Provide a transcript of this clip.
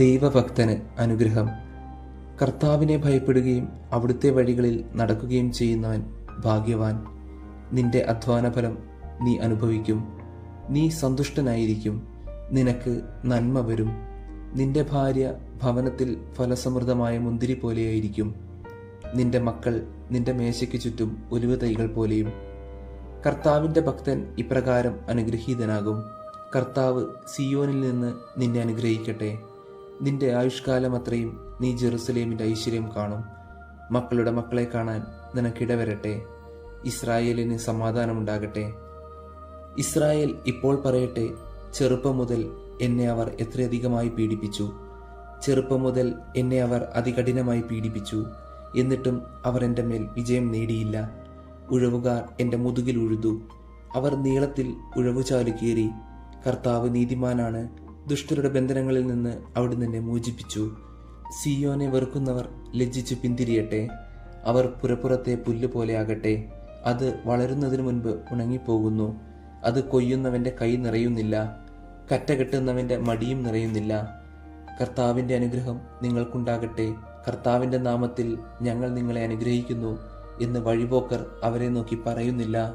ദൈവഭക്തന് അനുഗ്രഹം. കർത്താവിനെ ഭയപ്പെടുകയും അവിടുത്തെ വഴികളിൽ നടക്കുകയും ചെയ്യുന്നവൻ ഭാഗ്യവാൻ. നിന്റെ അധ്വാനഫലം നീ അനുഭവിക്കും. നീ സന്തുഷ്ടനായിരിക്കും. നിനക്ക് നന്മ വരും. നിന്റെ ഭാര്യ ഭവനത്തിൽ ഫലസമൃദ്ധമായ മുന്തിരി പോലെയായിരിക്കും. നിന്റെ മക്കൾ നിന്റെ മേശയ്ക്ക് ചുറ്റും ഒലിവ് തൈകൾ പോലെയും. കർത്താവിന്റെ ഭക്തൻ ഇപ്രകാരം അനുഗ്രഹീതനാകും. കർത്താവ് സിയോനിൽ നിന്ന് നിന്നെ അനുഗ്രഹിക്കട്ടെ. നിന്റെ ആയുഷ്കാലം അത്രയും നീ ജെറുസലേമിന്റെ ഐശ്വര്യം കാണും. മക്കളുടെ മക്കളെ കാണാൻ നിനക്കിടവരട്ടെ. ഇസ്രായേലിന് സമാധാനമുണ്ടാകട്ടെ. ഇസ്രായേൽ ഇപ്പോൾ പറയട്ടെ ചെറുപ്പം മുതൽ എന്നെ അവർ എത്രയധികമായി പീഡിപ്പിച്ചു. ചെറുപ്പം മുതൽ എന്നെ അവർ അതികഠിനമായി പീഡിപ്പിച്ചു. എന്നിട്ടും അവർ എന്റെ മേൽ വിജയം നേടിയില്ല. ഉഴവുകാർ എന്റെ മുതുകിൽ ഉഴുതു. അവർ നീളത്തിൽ ഉഴവുചാലു കീറി കർത്താവ് നീതിമാനാണ് ദുഷ്ടരുടെ ബന്ധനങ്ങളിൽ നിന്ന് അവിടുന്ന് എന്നെ മോചിപ്പിച്ചു. സിയോനെ വെറുക്കുന്നവർ ലജ്ജിച്ചു പിന്തിരിയട്ടെ. അവർ പുരപ്പുറത്തെ പുല്ല് പോലെയാകട്ടെ അത് വളരുന്നതിനു മുൻപ് ഉണങ്ങിപ്പോകുന്നു. അത് കൊയ്യുന്നവന്റെ കൈ നിറയുന്നില്ല. കറ്റ കെട്ടുന്നവന്റെ മടിയും നിറയുന്നില്ല. കർത്താവിന്റെ അനുഗ്രഹം നിങ്ങൾക്കുണ്ടാകട്ടെ. കർത്താവിന്റെ നാമത്തിൽ ഞങ്ങൾ നിങ്ങളെ അനുഗ്രഹിക്കുന്നു എന്ന് വഴിപോക്കർ അവരെ നോക്കി പറയുന്നില്ല.